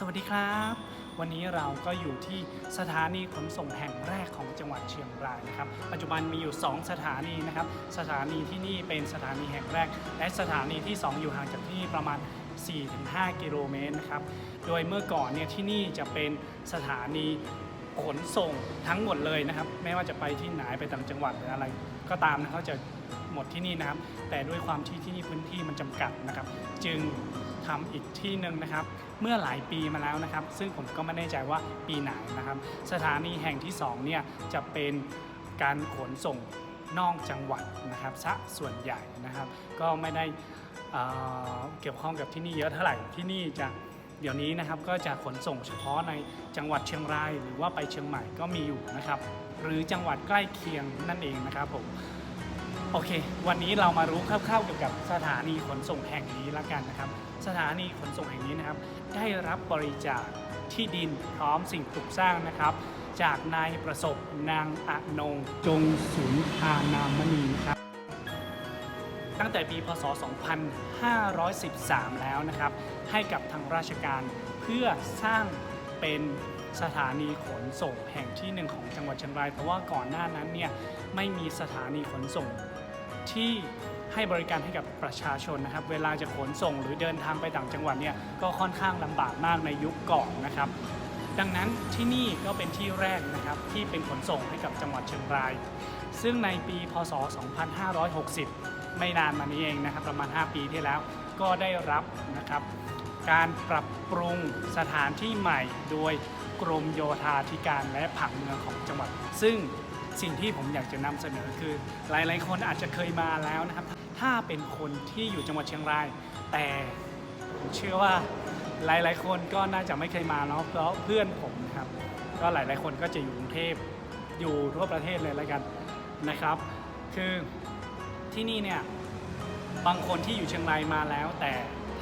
สวัสดีครับ วันนี้เราก็อยู่ที่สถานีขนส่งแห่งแรกของจังหวัดเชียงรายนะครับปัจจุบันมีอยู่ 2 สถานีนะครับ สถานีที่นี่เป็นสถานีแห่งแรก และสถานีที่ 2 อยู่ห่างจากที่ประมาณ 4-5 กิโลเมตรนะครับโดยเมื่อก่อนเนี่ยที่นี่จะเป็นสถานีขนส่งทั้งหมดเลยนะครับ ไม่ว่าจะไปที่ไหนไปต่างจังหวัดหรืออะไร ก็ตามนะเขาจะหมดที่นี่นะครับ แต่ด้วยความที่ที่นี่พื้นที่มันจำกัดนะครับ จึงทำอีกที่หนึ่งนะครับ เมื่อหลายปีมาแล้วนะครับ ซึ่งผมก็ไม่แน่ใจว่าปีไหนนะครับ สถานีแห่งที่สองเนี่ยจะเป็นการขนส่งนอกจังหวัดนะครับซะส่วนใหญ่นะครับ ก็ไม่ได้เเกี่ยวข้องกับที่นี่เยอะเท่าไหร่ที่นี่จะเดี๋ยวนี้นะครับก็จะขนส่งเฉพาะในจังหวัดเชียงราย หรือว่าไปเชียงใหม่ก็มีอยู่นะครับ หรือจังหวัดใกล้เคียงนั่นเองนะครับผม โอเค วันนี้เรามารู้คร่าวๆเกี่ยวกับสถานีขนส่งแห่งนี้ละกันนะครับ สถานีขนส่งแห่งนี้นะครับ ได้รับบริจาคที่ดินพร้อมสิ่งปลูกสร้างนะครับ จากนายประสบนางอนงจงสุนทานามณีนะครับ ตั้งแต่ปีพศ 2513 แล้วนะครับ ให้กับทางราชการเพื่อสร้างเป็นสถานีขนส่งแห่งที่หนึ่งของจังหวัดเชียงราย เพราะว่าก่อนหน้านั้นเนี่ยไม่มีสถานีขนส่ง ที่ให้บริการให้กับประชาชนนะครับ เวลาจะขนส่งหรือเดินทางไปต่างจังหวัดเนี่ยก็ค่อนข้างลำบากมากในยุคก่อนนะครับ ดังนั้นที่นี่ก็เป็นที่แรกนะครับที่เป็นขนส่งให้กับจังหวัดเชียงราย ซึ่งในปีพศ 2560 ไม่นานมานี้เองนะครับ ประมาณ 5 ปีที่แล้วก็ได้รับนะครับ การปรับปรุงสถานที่ใหม่โดยกรมโยธาธิการและผังเมืองของจังหวัด ซึ่ง สิ่งที่ผมอยากจะนำเสนอคือ หลาย ๆ คนอาจจะเคยมาแล้วนะครับ ถ้าเป็นคนที่อยู่จังหวัดเชียงราย แต่ผมเชื่อว่าหลาย ๆ คนก็น่าจะไม่เคยมาเนาะเพราะเพื่อนผมนะครับก็หลาย ๆ คนก็จะอยู่กรุงเทพอยู่ทั่วประเทศเลยแล้วกันนะครับ คือที่นี่เนี่ยบางคนที่อยู่เชียงรายมาแล้ว แต่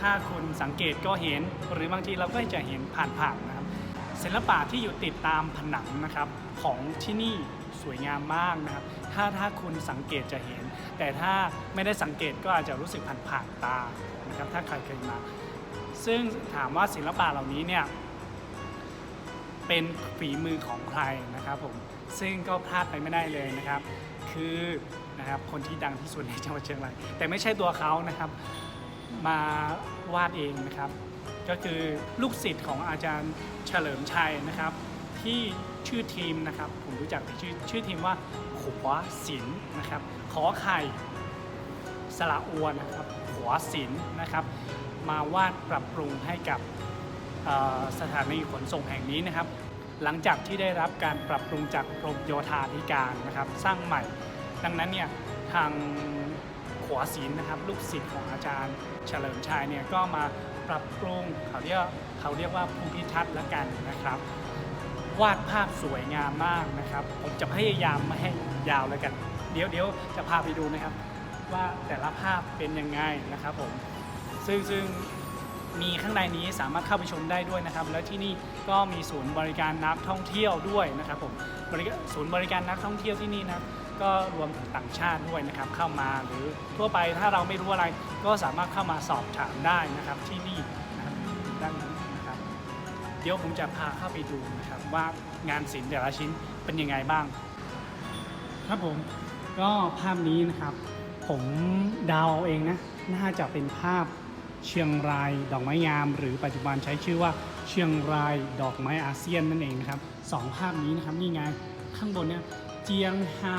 ถ้าคุณสังเกตก็เห็นหรือบางทีเราก็จะเห็นผ่านๆนะครับศิลปะที่อยู่ติดตามผนังนะครับของที่นี่ สวยงามมากนะครับ ถ้าถ้าคุณสังเกตจะเห็น แต่ถ้าไม่ได้สังเกตก็อาจจะรู้สึกผ่านๆตานะครับ ถ้าใครเคยมา ซึ่งถามว่าศิลปะเหล่านี้เนี่ยเป็นฝีมือของใครนะครับผม ซึ่งก็พลาดไปไม่ได้เลยนะครับ คือนะครับคนที่ดังที่สุดในจังหวัดเชียงราย แต่ไม่ใช่ตัวเขานะครับ มาวาดเองนะครับ ก็คือลูกศิษย์ของอาจารย์เฉลิมชัยนะครับ ที่ ชื่อทีมนะครับ ผมรู้จักชื่อชื่อทีมว่าขวศิลป์นะครับ ขอไข่สระอวนนะครับหัวศิลป์นะครับ มาวาดปรับปรุงให้กับสถานีขนส่งแห่งนี้นะครับ หลังจากที่ได้รับการปรับปรุงจากกรมโยธาธิการนะครับ สร้างใหม่ ดังนั้นเนี่ยทางขวาศิลป์นะครับ ลูกศิษย์ของอาจารย์เฉลิมชัยเนี่ยก็มาปรับปรุงเขาเรียกเขาเรียกว่าภูมิทัศน์ละกันนะครับ วาดภาพสวยงามมากนะครับ ผมจะพยายามไม่ให้ยาวแล้วกัน เดี๋ยวเดี๋ยวจะพาไปดูนะครับ ว่าแต่ละภาพเป็นยังไงนะครับผมซึ่งซึ่งมีข้างในนี้สามารถเข้าไปชมได้ด้วยนะครับ แล้วที่นี่ก็มีศูนย์บริการนักท่องเที่ยวด้วยนะครับผมบริการศูนย์บริการนักท่องเที่ยวที่นี่นะก็รวมถึงต่างชาติด้วยนะครับเข้ามาหรือทั่วไปถ้าเราไม่รู้อะไรก็สามารถเข้ามาสอบถามได้นะครับที่นี่ เดี๋ยวผมจะพาเข้าไปดูนะครับว่างานศิลป์แต่ละชิ้นเป็นยังไงบ้าง ครับผมก็ภาพนี้นะครับ ผมเดาวเอาเองนะน่าจะเป็นภาพเชียงรายดอกไม้งาม หรือปัจจุบันใช้ชื่อว่าเชียงรายดอกไม้อาเซียนนั่นเองนะครับสองภาพนี้นะครับนี่ไงข้างบนเนี่ยเจียงไฮ้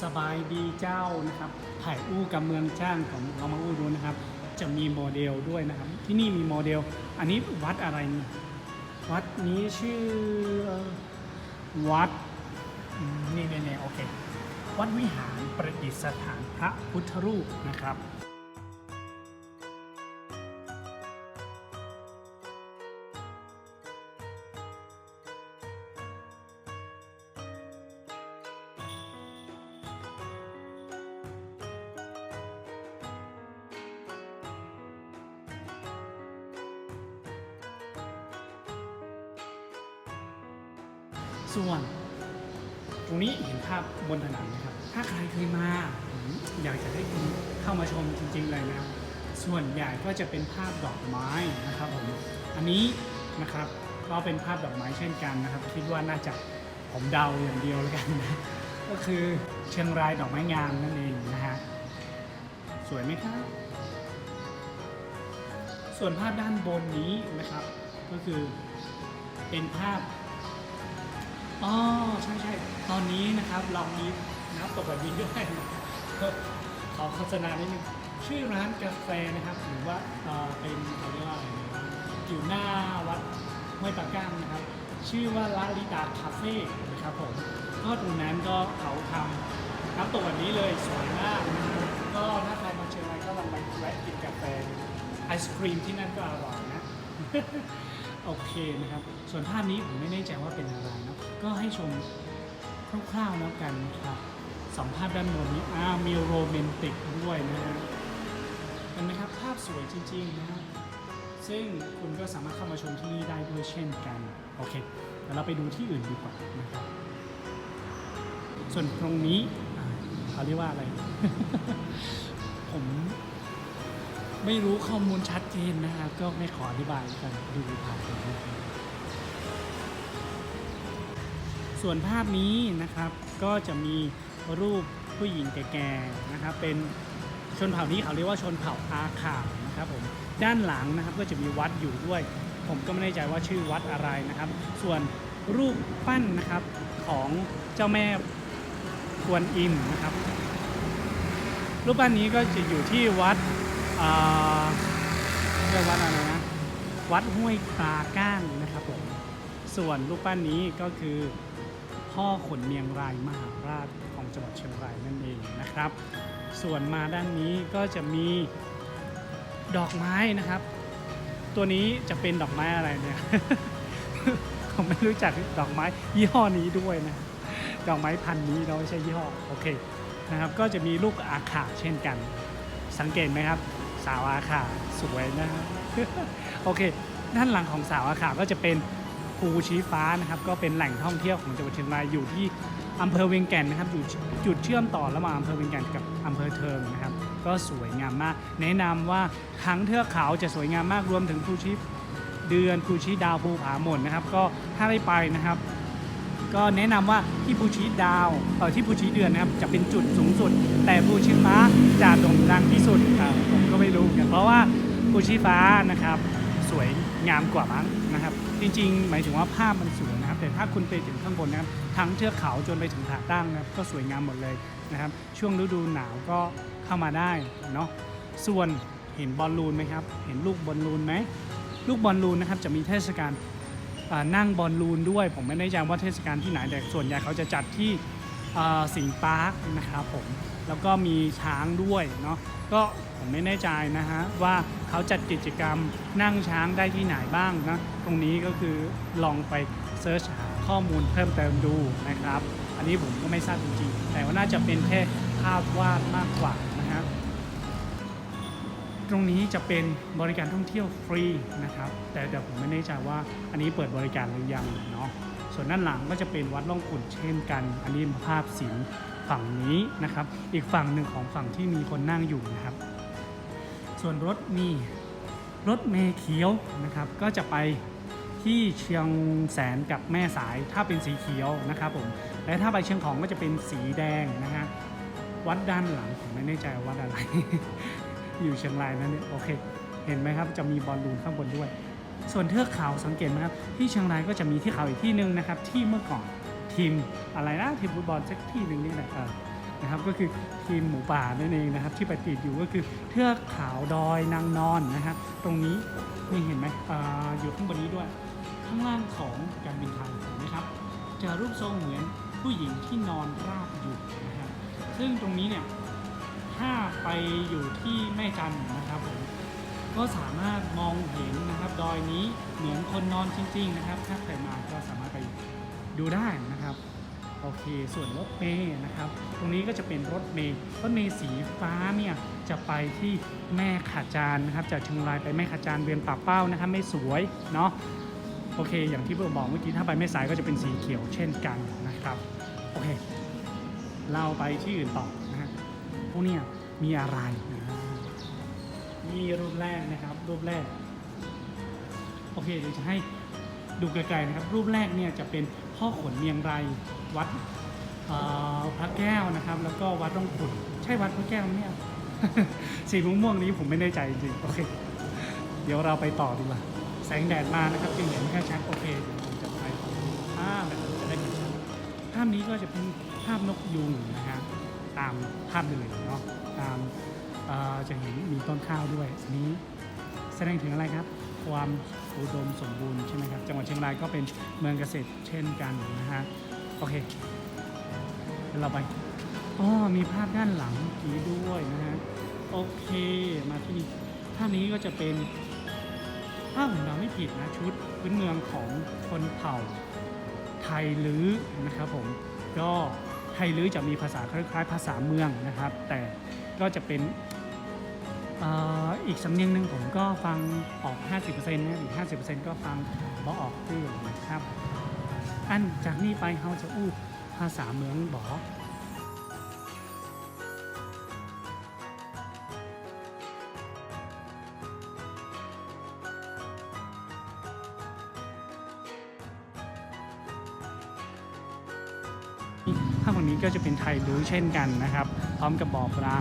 สบายดีเจ้านะครับถ่อู้กับเมืองจ้างของเรามาอู้ดูนะครับ จะมีโมเดลด้วยนะครับ ที่นี่มีโมเดล อันนี้วัดอะไรนี่ วัดนี้ชื่อวัดนี่นี่นี่โอเค วัดวิหารประดิษฐานพระพุทธรูปนะครับ ส่วน ตรงนี้เห็นภาพบนผนังนะครับ ถ้าใครเคยมาอยากจะให้คุณเข้ามาชมจริง ๆ เลยนะครับ ส่วนใหญ่ก็จะเป็นภาพดอกไม้นะครับผมอันนี้นะครับก็เป็นภาพดอกไม้เช่นกันนะครับ คิดว่าน่าจะผมเดาอย่างเดียวแล้วกันนะก็คือเชียงรายดอกไม้งามนั่นเองนะฮะสวยไหมครับส่วนภาพด้านบนนี้นะครับ ก็คือเป็นภาพ อ๋อใช่ใช่ตอนนี้นะครับเรามีน้ำตกแบบนี้ด้วยขอโฆษณานิดนึงชื่อร้านกาแฟนะครับหรือว่าเป็นเขาเรียกว่าอะไรนะอยู่หน้าวัดห้วยปากก้ามนะครับ ชื่อว่าลาลิดาคาเฟ่นะครับผมก็ตรงนั้นก็เขาทำน้ำตกแบบนี้เลยสวยมากนะครับก็ถ้าใครมาเชียงรายก็ลองไปแวะกินกาแฟไอศครีมที่นั่นก็อร่อยนะ โอเคนะครับ ส่วนภาพนี้ผมไม่แน่ใจว่าเป็นอะไรเนาะก็ให้ชมคร่าวๆแล้วกันนะครับสองภาพด้านบนนี้อ้าวมีโรแมนติกด้วยนะฮะเห็นไหมครับภาพสวยจริงๆนะฮะซึ่งคุณก็สามารถเข้ามาชมที่นี่ได้ด้วยเช่นกัน โอเคเดี๋ยวเราไปดูที่อื่นดีกว่านะครับส่วนตรงนี้เขาเรียกว่าอะไร ผม ไม่รู้ข้อมูลชัดเจนนะครับก็ไม่ขออธิบายกันดูผ่านไปนะส่วนภาพนี้นะครับก็จะมีรูปผู้หญิงแก่ๆนะครับ เป็นชนเผ่านี้เขาเรียกว่าชนเผ่าอาขาวนะครับผมด้านหลังนะครับก็จะมีวัดอยู่ด้วย ผมก็ไม่แน่ใจว่าชื่อวัดอะไรนะครับ ส่วนรูปปั้นนะครับของเจ้าแม่กวนอิมนะครับ รูปปั้นนี้ก็จะอยู่ที่วัด เรียกวัดอะไรนะ วัดห้วยตาก้านนะครับผม ส่วนรูปปั้นนี้ก็คือพ่อขนเมียงรายมหาราชของจังหวัดเชียงรายนั่นเองนะครับ ส่วนมาด้านนี้ก็จะมีดอกไม้นะครับ ตัวนี้จะเป็นดอกไม้อะไรเนี่ย ผมไม่รู้จักดอกไม้ยี่ห้อนี้ด้วยนะ ดอกไม้พันนี้เราไม่ใช่ยี่ห้อ โอเคนะครับ ก็จะมีลูกอาขาเช่นกัน สังเกตไหมครับ สาวอาขาสวยนะครับโอเค ด้านหลังของสาวอาขาก็จะเป็นภูชี้ฟ้านะครับ ก็เป็นแหล่งท่องเที่ยวของจังหวัดเชียงรายอยู่ที่อำเภอเวียงแก่นนะครับอยู่จุดเชื่อมต่อระหว่างอำเภอเวียงแก่นกับอำเภอเทิงนะครับ ก็สวยงามมาก แนะนำว่าทั้งเทือกเขาจะสวยงามมากรวมถึงภูชีเดือนภูชีดาวภูผาหม่นนะครับ ก็ถ้าได้ไปนะครับ ก็แนะนำว่าที่ภูชีดาวเออที่ภูชีเดือนนะครับจะเป็นจุดสูงสุด แต่ภูชีฟ้าจะโด่งดังที่สุดอ่าผมก็ ไม่รู้เหมือนกันเพราะว่าภูชีฟ้านะครับสวยงามกว่ามั้งนะครับ จริง ๆ หมายถึงว่าภาพมันสวยนะครับ แต่ถ้าคุณไปถึงข้างบนนะครับทั้งเทือกเขาจนไปถึงผาตั้งนะครับก็สวยงามหมดเลยนะครับ ช่วงฤดูหนาวก็เข้ามาได้เนาะส่วนเห็นบอลลูนไหมครับ เห็นลูกบอลลูนไหมลูกบอลลูนนะครับจะมีเทศกาลนั่งบอลลูนด้วย ผมไม่แน่ใจว่าเทศกาลที่ไหนแต่ส่วนใหญ่เขาจะจัดที่สิงห์ปาร์คนะครับผม แล้วก็มีช้างด้วยเนาะก็ผมไม่แน่ใจนะฮะว่าเขาจัดกิจกรรมนั่งช้างได้ที่ไหนบ้างนะตรงนี้ก็คือลองไปเซิร์ชหาข้อมูลเพิ่มเติมดูนะครับ อันนี้ผมก็ไม่ทราบจริงๆ แต่ว่าน่าจะเป็นแค่ภาพวาดมากกว่านะฮะตรงนี้จะเป็นบริการท่องเที่ยวฟรีนะครับ แต่เดี๋ยวผมไม่แน่ใจว่าอันนี้เปิดบริการหรือยังเนาะส่วนด้านหลังก็จะเป็นวัดล่องขุนเช่นกัน อันนี้ภาพสิงห์ ฝั่งนี้นะครับ อีกฝั่งหนึ่งของฝั่งที่มีคนนั่งอยู่นะครับ ส่วนรถมีรถเมล์เขียวนะครับ ก็จะไปที่เชียงแสนกับแม่สายถ้าเป็นสีเขียวนะครับผมและถ้าไปเชียงของก็จะเป็นสีแดงนะฮะวัดด้านหลังผมไม่แน่ใจวัดอะไร อยู่เชียงรายนั่นเนี่ยโอเค เห็นไหมครับจะมีบอลลูนข้างบนด้วย ส่วนเทือกเขาสังเกตไหมครับที่เชียงรายก็จะมีที่เขาอีกที่หนึ่งนะครับที่เมื่อก่อน ทีมอะไรนะทีมฟุตบอลสักที่หนึ่งนี่แหละนะครับก็คือทีมหมูป่านั่นเองนะครับ ที่ไปติดอยู่ก็คือเทือกเขาดอยนางนอนนะครับตรงนี้นี่เห็นไหมออยู่ข้างบนนี้ด้วย ข้างล่างของการบินไทยเห็นไหมครับจะรูปทรงเหมือนผู้หญิงที่นอนราบอยู่นะครับซึ่งตรงนี้เนี่ยถ้าไปอยู่ที่แม่จันนะครับผมก็สามารถมองเห็นนะครับดอยนี้เหมือนคนนอนจริง ๆ นะครับ ถ้าใครมาก็สามารถไป ดูได้นะครับโอเค ส่วนรถเมย์นะครับ ตรงนี้ก็จะเป็นรถเมย์รถเมย์สีฟ้าเนี่ยจะไปที่แม่ขาจานนะครับ จากเชียงรายไปแม่ขาจานเวียนป่าเป้านะครับ ไม่สวยเนาะโอเค อย่างที่ผมบอกเมื่อกี้ถ้าไปแม่สายก็จะเป็นสีเขียวเช่นกันนะครับโอเค เราไปที่อื่นต่อนะฮะพวกเนี้ยมีอะไรนะนี่รูปแรกนะครับ รูปแรกโอเคเดี๋ยวจะให้ดูไกลๆนะครับ รูปแรกเนี่ยจะเป็น พ่อขนเมียงไรวัดพระแก้วนะครับ แล้วก็วัดร่องขุนใช่วัดพระแก้วเนี่ยสีม่วงๆนี้ผมไม่แน่ใจจริงๆโอเค เดี๋ยวเราไปต่อดีกว่าแสงแดดมานะครับจึงเห็นแค่ชัดโอเคผมจะไปภาพนะครับจะได้เห็นชัดภาพนี้ก็จะเป็นภาพนกยุงนะฮะตามภาพเลยเนาะตามจะเห็นมีต้นข้าวด้วยอันนี้แสดงถึงอะไรครับ ความ อุดมสมบูรณ์ใช่ไหมครับ จังหวัดเชียงรายก็เป็นเมืองเกษตรเช่นกันนะฮะ โอเคเดี๋ยวเราไปอ๋อมีภาพด้านหลังกี้ด้วยนะฮะ โอเค มาที่นี่ภาพนี้ก็จะเป็นถ้าผมเราไม่ผิดนะชุดพื้นเมืองของคนเผ่าไทยลื้อนะครับผม ก็ไทยลื้อจะมีภาษาคล้ายๆ ภาษาเมืองนะครับ แต่ก็จะเป็น อีกสำเนียงหนึ่งผมก็ฟังออก 50%นะอีก 50%ก็ฟังบ่ออกด้วยนะครับ อันจากนี้ไปเขาจะอู้ภาษาเมืองบอถ้าฝั่งนี้ก็จะเป็นไทยรู้เช่นกันนะครับ พร้อมกับบอปลา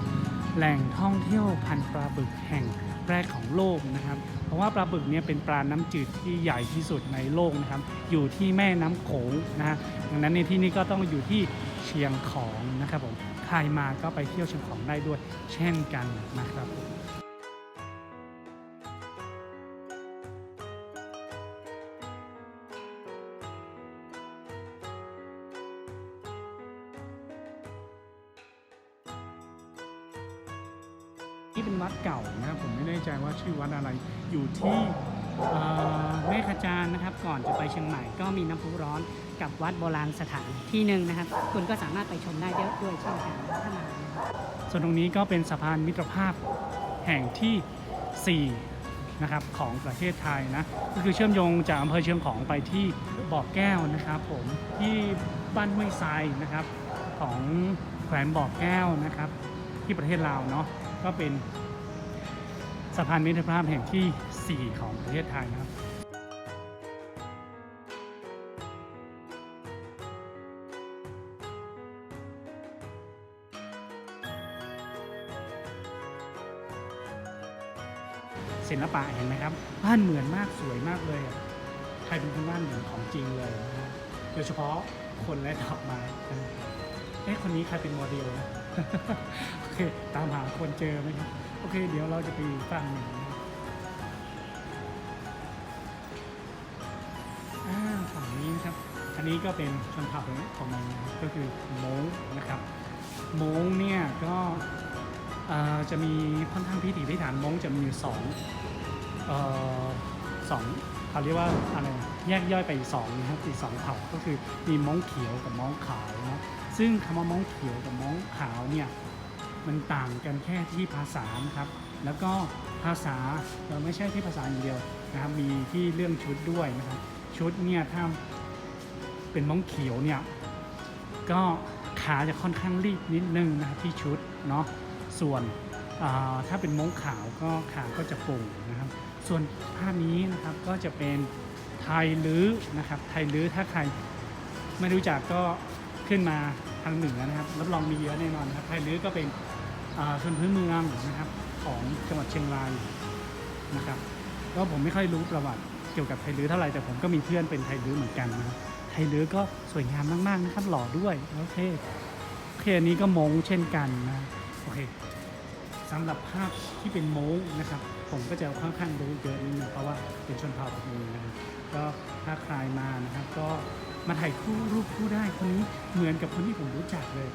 แหล่งท่องเที่ยวพันปลาบึกแห่งแรกของโลกนะครับ เพราะว่าปลาบึกเนี่ยเป็นปลาน้ำจืดที่ใหญ่ที่สุดในโลกนะครับ อยู่ที่แม่น้ำโขงนะฮะดังนั้นในที่นี้ก็ต้องอยู่ที่เชียงของนะครับผมใครมาก็ไปเที่ยวเชียงของได้ด้วยเช่นกันนะครับ ผมนี่เป็นวัดเก่านะครับผมไม่แน่ใจว่าชื่อวัดอะไรอยู่ที่แม่ขจานนะครับ ก่อนจะไปเชียงใหม่ก็มีน้ำพุร้อนกับวัดโบราณสถานที่หนึ่งนะครับ คุณก็สามารถไปชมได้ด้วยเช่นกันถ้ามานะครับส่วนตรงนี้ก็เป็นสะพานมิตรภาพแห่งทีสี่ 4 นะครับของประเทศไทยนะก็คือเชื่อมโยงจากอำเภอเชียงของไปที่บ่อแก้วนะครับ ผมที่บ้านห้วยทรายนะครับของแขวนบ่อแก้วนะครับ ที่ประเทศลาวเนาะ ก็เป็นสะพานมิตรภาพแห่งที่ 4 ของประเทศไทยนะครับศิลปะเห็นไหมครับ บ้านเหมือนมากสวยมากเลยใครเป็นคนบ้านเหมือนของจริงเลยนะฮะโดยเฉพาะคนและดอกไม้เอ๊ะคนนี้ใครเป็นโมเดลนะ โอเค ตามหาคนเจอไหมครับ โอเค เดี๋ยวเราจะไปฟังหนึ่งอ่าฝั่งนี้นะครับ อันนี้ก็เป็นชนเผ่าของมันก็คือโม้งนะครับ โม้งเนี่ยก็จะมีค่อนข้างพิถีพิถันม้งจะมีอยู่สองอสองเขาเรียกว่าอะไรนะ แยกย่อยไปอีกสองนะครับอีกสองเผ่าก็คือมีม้งเขียวกับม้งขาวนะซึ่งคำว่าม้งเขียวกับม้งขาวเนี่ยมันต่างกันแค่ที่ภาษานะครับ แล้วก็ภาษาเราไม่ใช่ที่ภาษาอย่างเดียวนะครับมีที่เรื่องชุดด้วยนะครับชุดเนี่ยถ้าเป็นม้งเขียวเนี่ยก็ขาจะค่อนข้างรีบนิดนึงนะครับที่ชุดเนาะส่วนถ้าเป็นม้งขาวก็ขาก็จะโป่งนะครับ ส่วนภาพนี้นะครับก็จะเป็น ไทยลื้อนะครับ ไทยลื้อถ้าใครไม่รู้จักก็ขึ้นมาทางเหนือนะครับ รับรองมีเยอะแน่นอนนะครับ ไทยลื้อก็เป็นชนพื้นเมืองนะครับของจังหวัดเชียงรายนะครับก็ผมไม่ค่อยรู้ประวัติเกี่ยวกับไทยลื้อเท่าไหร่แต่ผมก็มีเพื่อนเป็นไทยลื้อเหมือนกันนะไทยเรือก็สวยงามมากๆนะครับหล่อด้วยโอเคโอเคอันนี้ก็มงเช่นกันนะโอเคสำหรับภาพที่เป็นมงนะครับ ผมก็จะค่อนข้างรู้เยอะนิดนึงเพราะว่าเป็นชนเผ่าแบบนี้นะครับ ก็ถ้าใครมานะครับ ก็มาถ่ายคู่รูปคู่ได้คนนี้เหมือนกับคนที่ผมรู้จักเลย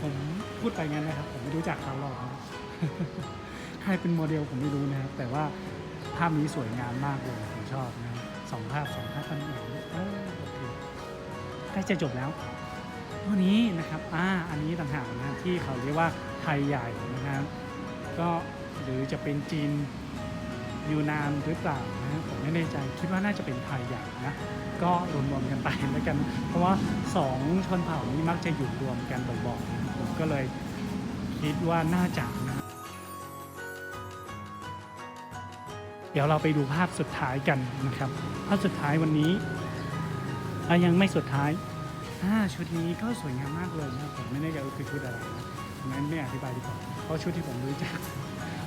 ผมพูดไปงั้นนะครับ ผมไม่รู้จักเขาหรอกใครเป็นโมเดลผมไม่รู้นะครับ แต่ว่าภาพนี้สวยงามมากเลยผมชอบนะสองภาพสองภาพกันอย่างนี้ใกล้จะจบแล้วตัวนี้นะครับอ่าอันนี้ต่างหากนะที่เขาเรียกว่าไทยใหญ่นะครับก็หรือจะเป็นจีน ยูนานหรือเปล่านะผมไม่แน่ใจคิดว่าน่าจะเป็นไทยใหญ่นะก็รวมๆกันไปแล้วกัน เพราะว่าสองชนเผ่านี้มักจะอยู่รวมกันบ่อยๆผมก็เลยคิดว่าน่าจะนะเดี๋ยวเราไปดูภาพสุดท้ายกันนะครับ ภาพสุดท้ายวันนี้ยังไม่สุดท้ายชุดนี้ก็สวยงามมากเลยนะผมไม่แน่ใจว่าคือชุดอะไรนะงั้นไม่อธิบายดีกว่าเพราะชุดที่ผมรู้จัก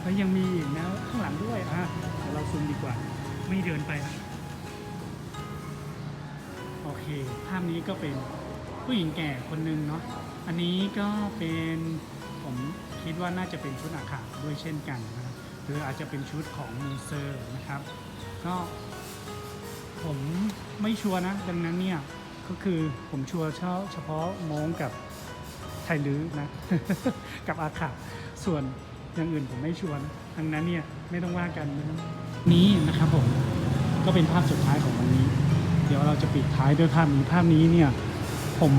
แล้วยังมีอีกนะข้างหลังด้วยอะเดี๋ยวเราซูมดีกว่า ไม่เดินไปนะโอเค ภาพนี้ก็เป็นผู้หญิงแก่คนหนึ่งเนาะอันนี้ก็เป็นผมคิดว่าน่าจะเป็นชุดอาขาด้วยเช่นกันนะหรืออาจจะเป็นชุดของมูเซอร์นะครับ ก็ผมไม่ชัวร์นะ ดังนั้นเนี่ยก็คือผมชัวร์เฉพาะม้งกับไทลื้อนะ กับอาขาส่วน อย่างอื่นผมไม่ชวนะดังนั้นเนี่ยไม่ต้องว่ากันนะครับนี้นะครับผมก็เป็นภาพสุดท้ายของวันนี้ เดี๋ยวเราจะปิดท้ายด้วยภาพนี้ภาพนี้เนี่ย ผม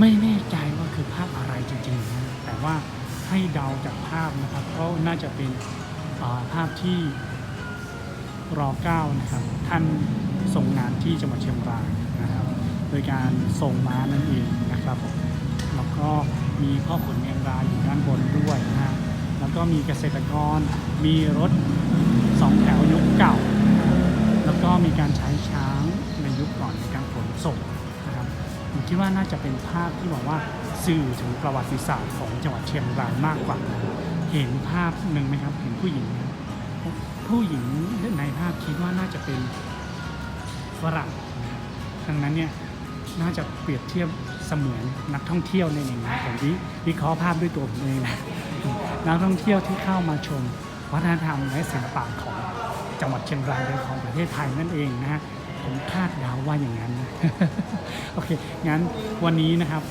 ไม่แน่ใจว่าคือภาพอะไรจริงๆนะแต่ว่าให้เดาจากภาพนะครับก็น่าจะเป็นภาพที่รอเก้านะครับ ท่านส่งงานที่จังหวัดเชียงรายนะครับ โดยการส่งม้านั่นเองนะครับผมแล้วก็มีพ่อขนเมียง รายอยู่ด้านบนด้วยนะฮะแล้วก็มีเกษตรกรมีรถสองแถวยุคเก่า แล้วก็มีการใช้ช้างในยุคก่อนในการขนส่งนะครับผมคิดว่าน่าจะเป็นภาพที่บอกว่าสื่อถึงประวัติศาสตร์ของจังหวัดเชียงรายมากกว่า เห็นภาพหนึ่งไหมครับเห็นผู้หญิงผู้หญิงในภาพคิดว่าน่าจะเป็นฝรั่งนะครับดังนั้นเนี่ย น่าจะเปรียบเทียบเสมือนนักท่องเที่ยวในหนึ่งนะผมวิวิเคราะห์ภาพด้วยตัวผมเองนะนักท่องเที่ยวที่เข้ามาชมวัฒนธรรมและศิลปะของจังหวัดเชียงรายและของประเทศไทยนั่นเองนะฮะผมคาดเดาว่าอย่างนั้นนะโอเค งั้นวันนี้นะครับ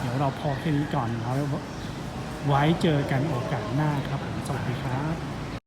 เดี๋ยวเราพอแค่นี้ก่อนแล้วไว้เจอกันโอกาสหน้าครับ สวัสดีครับ